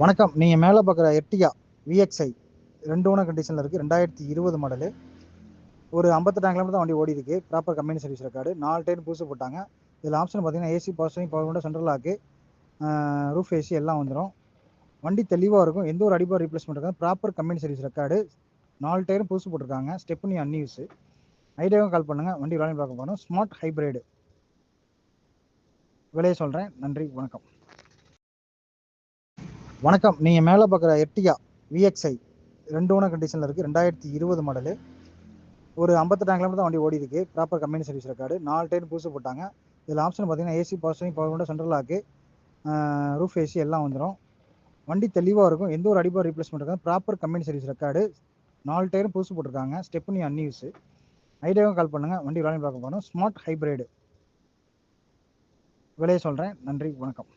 வணக்கம். நீங்கள் மேலே பார்க்குற எர்டிகா விஎக்ஸ்ஐ ரெண்டு ஓன கண்டிஷனில் இருக்குது ரெண்டாயிரத்தி இருபது மாடலு ஒரு ஐம்பத்தெட்டாம் கிலோமீட்டர் தான் வண்டி ஓடி இருக்கு. ப்ராப்பர் கம்பெனி சர்வீஸ் ரெக்கார்டு நாலு டைம் புதுசு போட்டாங்க. இதில் ஆப்ஷன் பார்த்தீங்கன்னா AC power power window central lock roof AC எல்லாம் வந்துடும் வண்டி தெளிவாக இருக்கும். எந்த ஒரு அடிபார் ரீப்ளேஸ்மெண்ட் இருக்காது. ப்ராப்பர் கம்பெனி சர்வீஸ் ரெக்கார்டு நாலு டயரும் புதுசு போட்டிருக்காங்க. ஸ்டெப்னி அன்யூஸு ஐடியாவும் கால் பண்ணுங்கள் வண்டி விளாடி பார்க்க போகிறோம் ஸ்மார்ட் ஹைப்ரிடு விலையை சொல்கிறேன் நன்றி. வணக்கம். வணக்கம். நீங்கள் மேலே பார்க்குற எர்டிகா விஎக்ஸ்ஐ ரெண்டு ஓன கண்டிஷனில் இருக்குது ரெண்டாயிரத்தி இருபது மாடலு ஒரு ஐம்பத்தெட்டாம் கிலோமீட்டர் தான் வண்டி ஓடி இருக்குது ப்ராப்பர் கம்பெனி சர்வீஸ் ரெக்கார்டு நாலு டைம் புதுசு போட்டாங்க. இதில் ஆப்ஷன் பார்த்தீங்கன்னா AC passing power window central lock roof AC எல்லாம் வந்துடும் வண்டி தெளிவாக இருக்கும். எந்த ஒரு அடிபார் ரீப்ளேஸ்மெண்ட் இருக்காது. ப்ராப்பர் கம்பெனி சர்வீஸ் ரெக்கார்டு நாலு டயரும் புதுசு போட்டிருக்காங்க. ஸ்டெப்னி அன்யூஸ் ஐடியாவும் கால் பண்ணுங்கள் வண்டி விளாடி பார்க்க போகணும் ஸ்மார்ட் ஹைப்ரிடு விலையை சொல்கிறேன் நன்றி. வணக்கம்.